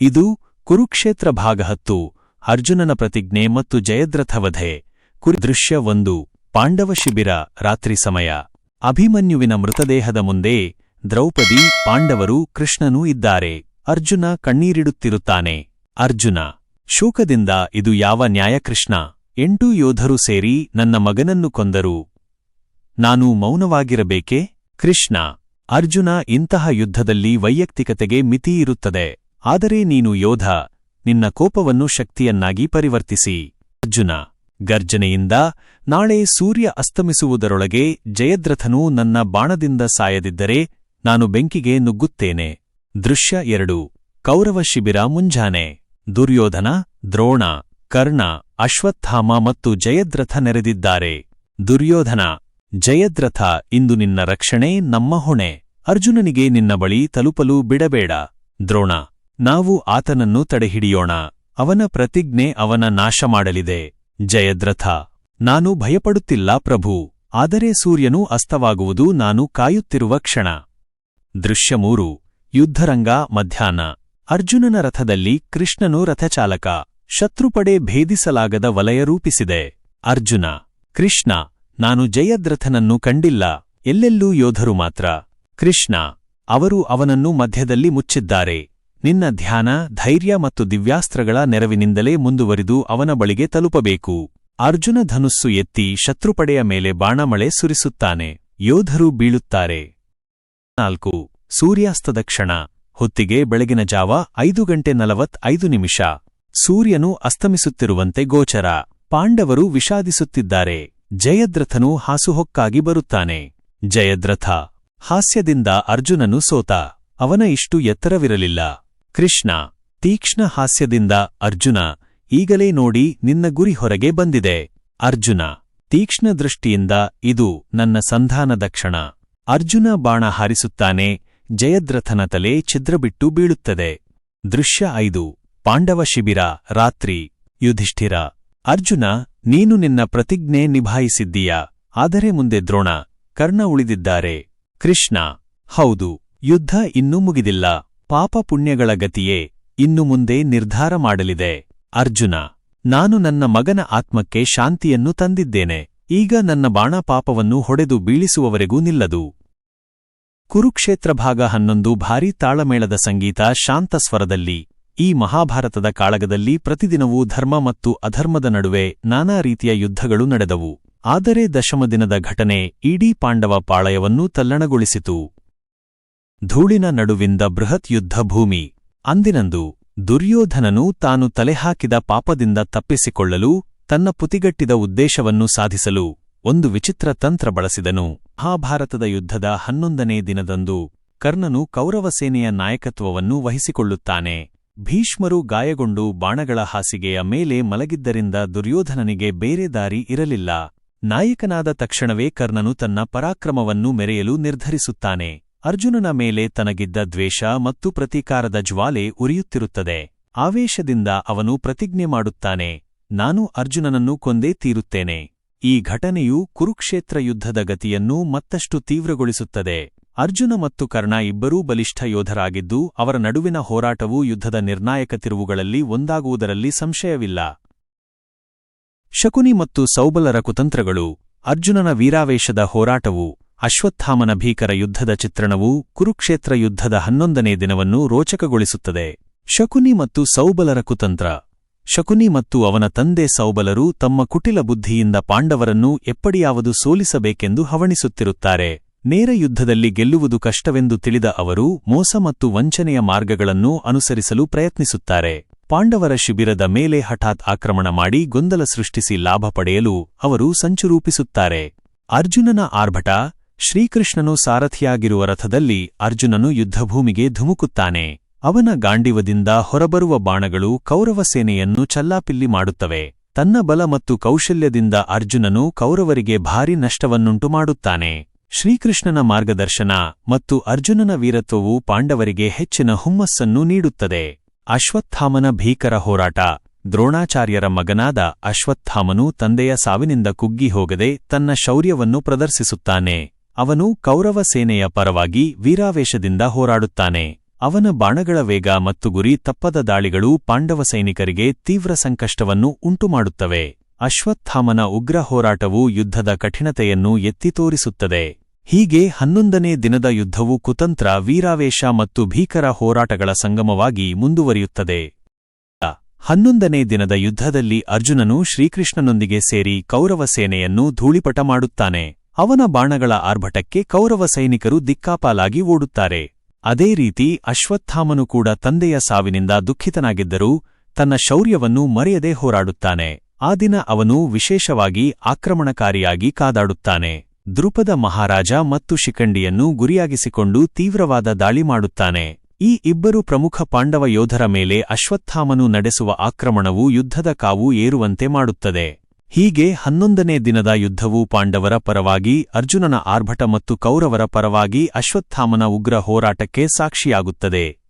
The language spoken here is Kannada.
ಇದು ಕುರುಕ್ಷೇತ್ರ ಭಾಗ ಹತ್ತು, ಅರ್ಜುನನ ಪ್ರತಿಜ್ಞೆ ಮತ್ತು ಜಯದ್ರಥವಧೆ. ಕುರಿ ದೃಶ್ಯ ಒಂದು, ಪಾಂಡವ ಶಿಬಿರ, ರಾತ್ರಿ ಸಮಯ. ಅಭಿಮನ್ಯುವಿನ ಮೃತದೇಹದ ಮುಂದೆ ದ್ರೌಪದಿ, ಪಾಂಡವರು, ಕೃಷ್ಣನೂ ಇದ್ದಾರೆ. ಅರ್ಜುನ ಕಣ್ಣೀರಿಡುತ್ತಿರುತ್ತಾನೆ. ಅರ್ಜುನ, ಶೋಕದಿಂದ ಇದು ಯಾವ ನ್ಯಾಯ ಕೃಷ್ಣ ಎಂಟೂ ಯೋಧರು ಸೇರಿ ನನ್ನ ಮಗನನ್ನು ಕೊಂದರು. ನಾನು ಮೌನವಾಗಿರಬೇಕೆ? ಕೃಷ್ಣ, ಅರ್ಜುನ ಇಂತಹ ಯುದ್ಧದಲ್ಲಿ ವೈಯಕ್ತಿಕತೆಗೆ ಮಿತಿಯಿರುತ್ತದೆ. ಆದರೆ ನೀನು ಯೋಧ, ನಿನ್ನ ಕೋಪವನ್ನು ಶಕ್ತಿಯನ್ನಾಗಿ ಪರಿವರ್ತಿಸಿ. ಅರ್ಜುನ, ಗರ್ಜನೆಯಿಂದ ನಾಳೆ ಸೂರ್ಯ ಅಸ್ತಮಿಸುವುದರೊಳಗೆ ಜಯದ್ರಥನು ನನ್ನ ಬಾಣದಿಂದ ಸಾಯದಿದ್ದರೆ ನಾನು ಬೆಂಕಿಗೆ ನುಗ್ಗುತ್ತೇನೆ. ದೃಶ್ಯ ಎರಡು, ಕೌರವ ಶಿಬಿರ ಮುಂಜಾನೆ. ದುರ್ಯೋಧನ, ದ್ರೋಣ, ಕರ್ಣ, ಅಶ್ವತ್ಥಾಮ ಮತ್ತು ಜಯದ್ರಥ ನೆರೆದಿದ್ದಾರೆ. ದುರ್ಯೋಧನ, ಜಯದ್ರಥ, ಇಂದು ನಿನ್ನ ರಕ್ಷಣೆ ನಮ್ಮ ಹೊಣೆ. ಅರ್ಜುನನಿಗೆ ನಿನ್ನ ಬಳಿ ತಲುಪಲು ಬಿಡಬೇಡ. ದ್ರೋಣ ನಾವು ಆತನನ್ನು ತಡೆಹಿಡಿಯೋಣ. ಅವನ ಪ್ರತಿಜ್ಞೆ ಅವನ ನಾಶ ಮಾಡಲಿದೆ ಜಯದ್ರಥ, ನಾನು ಭಯಪಡುತ್ತಿಲ್ಲ ಪ್ರಭು, ಆದರೆ ಸೂರ್ಯನು ಅಸ್ತವಾಗುವುದು ನಾನು ಕಾಯುತ್ತಿರುವ ಕ್ಷಣ. ದೃಶ್ಯ ಮೂರು, ಯುದ್ಧರಂಗ ಮಧ್ಯಾಹ್ನ. ಅರ್ಜುನನ ರಥದಲ್ಲಿ ಕೃಷ್ಣನು ರಥಚಾಲಕ, ಶತ್ರುಪಡೆ ಭೇದಿಸಲಾಗದ ವಲಯ ರೂಪಿಸಿದೆ. ಅರ್ಜುನ, ಕೃಷ್ಣ, ನಾನು ಜಯದ್ರಥನನ್ನು ಕಂಡಿಲ್ಲ, ಎಲ್ಲೆಲ್ಲೂ ಯೋಧರು ಮಾತ್ರ. ಕೃಷ್ಣ, ಅವರು ಅವನನ್ನು ಮಧ್ಯದಲ್ಲಿ ಮುಚ್ಚಿದ್ದಾರೆ. ನಿನ್ನ ಧ್ಯಾನ, ಧೈರ್ಯ ಮತ್ತು ದಿವ್ಯಾಸ್ತ್ರಗಳ ನೆರವಿನಿಂದಲೇ ಮುಂದುವರಿದು ಅವನ ಬಳಿಗೆ ತಲುಪಬೇಕು. ಅರ್ಜುನ ಧನುಸ್ಸು ಎತ್ತಿ ಶತ್ರುಪಡೆಯ ಮೇಲೆ ಬಾಣಮಳೆ ಸುರಿಸುತ್ತಾನೆ. ಯೋಧರು ಬೀಳುತ್ತಾರೆ. ನಾಲ್ಕು. ಸೂರ್ಯಾಸ್ತದ ಕ್ಷಣ. ಹೊತ್ತಿಗೆ ಬೆಳಗಿನ ಜಾವ ಐದು ಗಂಟೆ ನಲವತ್ ಐದು ನಿಮಿಷ. ಸೂರ್ಯನು ಅಸ್ತಮಿಸುತ್ತಿರುವಂತೆ ಗೋಚರ. ಪಾಂಡವರು ವಿಷಾದಿಸುತ್ತಿದ್ದಾರೆ. ಜಯದ್ರಥನು ಹಾಸುಹೊಕ್ಕಾಗಿ ಬರುತ್ತಾನೆ. ಜಯದ್ರಥ. ಹಾಸ್ಯದಿಂದ ಅರ್ಜುನನು ಸೋತ. ಅವನ ಇಷ್ಟು ಎತ್ತರವಿರಲಿಲ್ಲ. ಕೃಷ್ಣ ತೀಕ್ಷ್ಣ ಹಾಸ್ಯದಿಂದ, ಅರ್ಜುನ, ಈಗಲೇ ನೋಡಿ ನಿನ್ನ ಗುರಿ ಹೊರಗೆ ಬಂದಿದೆ. ಅರ್ಜುನ ತೀಕ್ಷ್ಣ ದೃಷ್ಟಿಯಿಂದ, ಇದು ನನ್ನ ಸಂಧಾನದ ಕ್ಷಣ. ಅರ್ಜುನ ಬಾಣ ಹಾರಿಸುತ್ತಾನೆ, ಜಯದ್ರಥನ ತಲೆ ಛಿದ್ರಬಿಟ್ಟು ಬೀಳುತ್ತದೆ. ದೃಶ್ಯ ಐದು, ಪಾಂಡವ ಶಿಬಿರ, ರಾತ್ರಿ, ಯುಧಿಷ್ಠಿರ. ಅರ್ಜುನ, ನೀನು ನಿನ್ನ ಪ್ರತಿಜ್ಞೆ ನಿಭಾಯಿಸಿದ್ದೀಯಾ? ಆದರೆ ಮುಂದೆ ದ್ರೋಣ, ಕರ್ಣ ಉಳಿದಿದ್ದಾರೆ. ಕೃಷ್ಣ, ಹೌದು, ಯುದ್ಧ ಇನ್ನೂ ಮುಗಿದಿಲ್ಲ. ಪಾಪ ಪುಣ್ಯಗಳ ಗತಿಯೇ ಇನ್ನು ಮುಂದೆ ನಿರ್ಧಾರ ಮಾಡಲಿದೆ. ಅರ್ಜುನ, ನಾನು ನನ್ನ ಮಗನ ಆತ್ಮಕ್ಕೆ ಶಾಂತಿಯನ್ನು ತಂದಿದ್ದೇನೆ. ಈಗ ನನ್ನ ಬಾಣ ಪಾಪವನ್ನು ಹೊಡೆದು ಬೀಳಿಸುವವರೆಗೂ ನಿಲ್ಲದು. ಕುರುಕ್ಷೇತ್ರ ಭಾಗ ಹನ್ನೊಂದು ಭಾರೀ ತಾಳಮೇಳದ ಸಂಗೀತ ಶಾಂತ ಸ್ವರದಲ್ಲಿ, ಈ ಮಹಾಭಾರತದ ಕಾಳಗದಲ್ಲಿ ಪ್ರತಿದಿನವೂ ಧರ್ಮ ಮತ್ತು ಅಧರ್ಮದ ನಡುವೆ ನಾನಾ ರೀತಿಯ ಯುದ್ಧಗಳು ನಡೆದವು. ಆದರೆ ದಶಮ ದಿನದ ಘಟನೆ ಇಡೀ ಪಾಂಡವ ಪಾಳಯವನ್ನು ತಲ್ಲಣಗೊಳಿಸಿತು. ಧೂಳಿನ ನಡುವಿಂದ ಬೃಹತ್ ಯುದ್ಧ ಭೂಮಿ. ಅಂದಿನಂದು ದುರ್ಯೋಧನನು ತಾನು ತಲೆಹಾಕಿದ ಪಾಪದಿಂದ ತಪ್ಪಿಸಿಕೊಳ್ಳಲು ತನ್ನ ಪುತಿಗಟ್ಟಿದ ಉದ್ದೇಶವನ್ನು ಸಾಧಿಸಲು ಒಂದು ವಿಚಿತ್ರ ತಂತ್ರ ಬಳಸಿದನು. ಮಹಾಭಾರತದ ಯುದ್ಧದ ಹನ್ನೊಂದನೇ ದಿನದಂದು ಕರ್ಣನು ಕೌರವ ಸೇನೆಯ ನಾಯಕತ್ವವನ್ನು ವಹಿಸಿಕೊಳ್ಳುತ್ತಾನೆ. ಭೀಷ್ಮರು ಗಾಯಗೊಂಡು ಬಾಣಗಳ ಹಾಸಿಗೆಯ ಮೇಲೆ ಮಲಗಿದ್ದರಿಂದ ದುರ್ಯೋಧನನಿಗೆ ಬೇರೆ ದಾರಿ ಇರಲಿಲ್ಲ. ನಾಯಕನಾದ ತಕ್ಷಣವೇ ಕರ್ಣನು ತನ್ನ ಪರಾಕ್ರಮವನ್ನು ಮೆರೆಯಲು ನಿರ್ಧರಿಸುತ್ತಾನೆ. ಅರ್ಜುನನ ಮೇಲೆ ತನಗಿದ್ದ ದ್ವೇಷ ಮತ್ತು ಪ್ರತೀಕಾರದ ಜ್ವಾಲೆ ಉರಿಯುತ್ತಿರುತ್ತದೆ. ಆವೇಶದಿಂದ ಅವನು ಪ್ರತಿಜ್ಞೆ ಮಾಡುತ್ತಾನೆ, ನಾನು ಅರ್ಜುನನನ್ನು ಕೊಂದೇ ತೀರುತ್ತೇನೆ. ಈ ಘಟನೆಯು ಕುರುಕ್ಷೇತ್ರ ಯುದ್ಧದ ಗತಿಯನ್ನು ಮತ್ತಷ್ಟು ತೀವ್ರಗೊಳಿಸುತ್ತದೆ. ಅರ್ಜುನ ಮತ್ತು ಕರ್ಣ ಇಬ್ಬರೂ ಬಲಿಷ್ಠ ಯೋಧರಾಗಿದ್ದು, ಅವರ ನಡುವಿನ ಹೋರಾಟವು ಯುದ್ಧದ ನಿರ್ಣಾಯಕ ತಿರುವುಗಳಲ್ಲಿ ಒಂದಾಗುವುದರಲ್ಲಿ ಸಂಶಯವಿಲ್ಲ. ಶಕುನಿ ಮತ್ತು ಸೌಬಲರ ಕುತಂತ್ರಗಳು, ಅರ್ಜುನನ ವೀರಾವೇಶದ ಹೋರಾಟವು ಅಶ್ವತ್ಥಾಮನ ಭೀಕರ ಯುದ್ಧದ ಚಿತ್ರಣವು ಕುರುಕ್ಷೇತ್ರ ಯುದ್ಧದ ಹನ್ನೊಂದನೇ ದಿನವನ್ನು ರೋಚಕಗೊಳಿಸುತ್ತದೆ. ಶಕುನಿ ಮತ್ತು ಸೌಬಲರ ಕುತಂತ್ರ. ಶಕುನಿ ಮತ್ತು ಅವನ ತಂದೆ ಸೌಬಲರು ತಮ್ಮ ಕುಟಿಲ ಬುದ್ಧಿಯಿಂದ ಪಾಂಡವರನ್ನು ಎಪ್ಪಡಿಯಾವದು ಸೋಲಿಸಬೇಕೆಂದು ಹವಣಿಸುತ್ತಿರುತ್ತಾರೆ. ನೇರ ಯುದ್ಧದಲ್ಲಿ ಗೆಲ್ಲುವುದು ಕಷ್ಟವೆಂದು ತಿಳಿದ ಅವರು ಮೋಸ ಮತ್ತು ವಂಚನೆಯ ಮಾರ್ಗಗಳನ್ನು ಅನುಸರಿಸಲು ಪ್ರಯತ್ನಿಸುತ್ತಾರೆ. ಪಾಂಡವರ ಶಿಬಿರದ ಮೇಲೆ ಹಠಾತ್ ಆಕ್ರಮಣ ಮಾಡಿ ಗೊಂದಲ ಸೃಷ್ಟಿಸಿ ಲಾಭ ಪಡೆಯಲು ಅವರು ಸಂಚು ರೂಪಿಸುತ್ತಾರೆ. ಅರ್ಜುನನ ಆರ್ಭಟ ಶ್ರೀಕೃಷ್ಣನು ಸಾರಥಿಯಾಗಿರುವ ರಥದಲ್ಲಿ ಅರ್ಜುನನು ಯುದ್ಧಭೂಮಿಗೆ ಧುಮುಕುತ್ತಾನೆ. ಅವನ ಗಾಂಡಿವದಿಂದ ಹೊರಬರುವ ಬಾಣಗಳು ಕೌರವ ಸೇನೆಯನ್ನು ಚಲ್ಲಾಪಿಲ್ಲಿ ಮಾಡುತ್ತವೆ. ತನ್ನ ಬಲ ಮತ್ತು ಕೌಶಲ್ಯದಿಂದ ಅರ್ಜುನನು ಕೌರವರಿಗೆ ಭಾರಿ ನಷ್ಟವನ್ನುಂಟು ಮಾಡುತ್ತಾನೆ. ಶ್ರೀಕೃಷ್ಣನ ಮಾರ್ಗದರ್ಶನ ಮತ್ತು ಅರ್ಜುನನ ವೀರತ್ವವು ಪಾಂಡವರಿಗೆ ಹೆಚ್ಚಿನ ಹುಮ್ಮಸ್ಸನ್ನು ನೀಡುತ್ತದೆ. ಅಶ್ವತ್ಥಾಮನ ಭೀಕರ ಹೋರಾಟ. ದ್ರೋಣಾಚಾರ್ಯರ ಮಗನಾದ ಅಶ್ವತ್ಥಾಮನು ತಂದೆಯ ಸಾವಿನಿಂದ ಕುಗ್ಗಿ ಹೋಗದೆ ತನ್ನ ಶೌರ್ಯವನ್ನು ಪ್ರದರ್ಶಿಸುತ್ತಾನೆ. ಅವನು ಕೌರವ ಸೇನೆಯ ಪರವಾಗಿ ವೀರಾವೇಶದಿಂದ ಹೋರಾಡುತ್ತಾನೆ. ಅವನ ಬಾಣಗಳ ವೇಗ ಮತ್ತು ಗುರಿ ತಪ್ಪದ ದಾಳಿಗಳು ಪಾಂಡವ ಸೈನಿಕರಿಗೆ ತೀವ್ರ ಸಂಕಷ್ಟವನ್ನು ಉಂಟುಮಾಡುತ್ತವೆ. ಅಶ್ವತ್ಥಾಮನ ಉಗ್ರ ಹೋರಾಟವು ಯುದ್ಧದ ಕಠಿಣತೆಯನ್ನು ಎತ್ತಿ ತೋರಿಸುತ್ತದೆ. ಹೀಗೆ ಹನ್ನೊಂದನೇ ದಿನದ ಯುದ್ಧವು ಕುತಂತ್ರ, ವೀರಾವೇಶ ಮತ್ತು ಭೀಕರ ಹೋರಾಟಗಳ ಸಂಗಮವಾಗಿ ಮುಂದುವರಿಯುತ್ತದೆ. ಹನ್ನೊಂದನೇ ದಿನದ ಯುದ್ಧದಲ್ಲಿ ಅರ್ಜುನನು ಶ್ರೀಕೃಷ್ಣನೊಂದಿಗೆ ಸೇರಿ ಕೌರವ ಸೇನೆಯನ್ನು ಧೂಳಿಪಟ ಮಾಡುತ್ತಾನೆ. ಅವನ ಬಾಣಗಳ ಆರ್ಭಟಕ್ಕೆ ಕೌರವ ಸೈನಿಕರು ದಿಕ್ಕಾಪಾಲಾಗಿ ಓಡುತ್ತಾರೆ. ಅದೇ ರೀತಿ ಅಶ್ವತ್ಥಾಮನು ಕೂಡ ತಂದೆಯ ಸಾವಿನಿಂದ ದುಃಖಿತನಾಗಿದ್ದರೂ ತನ್ನ ಶೌರ್ಯವನ್ನು ಮರೆಯದೆ ಹೋರಾಡುತ್ತಾನೆ. ಆ ದಿನ ಅವನು ವಿಶೇಷವಾಗಿ ಆಕ್ರಮಣಕಾರಿಯಾಗಿ ಕಾದಾಡುತ್ತಾನೆ. ದೃಪದ ಮಹಾರಾಜ ಮತ್ತು ಶಿಖಂಡಿಯನ್ನು ಗುರಿಯಾಗಿಸಿಕೊಂಡು ತೀವ್ರವಾದ ದಾಳಿ ಮಾಡುತ್ತಾನೆ. ಈ ಇಬ್ಬರು ಪ್ರಮುಖ ಪಾಂಡವ ಯೋಧರ ಮೇಲೆ ಅಶ್ವತ್ಥಾಮನು ನಡೆಸುವ ಆಕ್ರಮಣವು ಯುದ್ಧದ ಕಾವು ಏರುವಂತೆ ಮಾಡುತ್ತದೆ. ಹೀಗೆ ಹನ್ನೊಂದನೇ ದಿನದ ಯುದ್ಧವು ಪಾಂಡವರ ಪರವಾಗಿ, ಅರ್ಜುನನ ಆರ್ಭಟ ಮತ್ತು ಕೌರವರ ಪರವಾಗಿ ಅಶ್ವತ್ಥಾಮನ ಉಗ್ರ ಹೋರಾಟಕ್ಕೆ ಸಾಕ್ಷಿಯಾಗುತ್ತದೆ.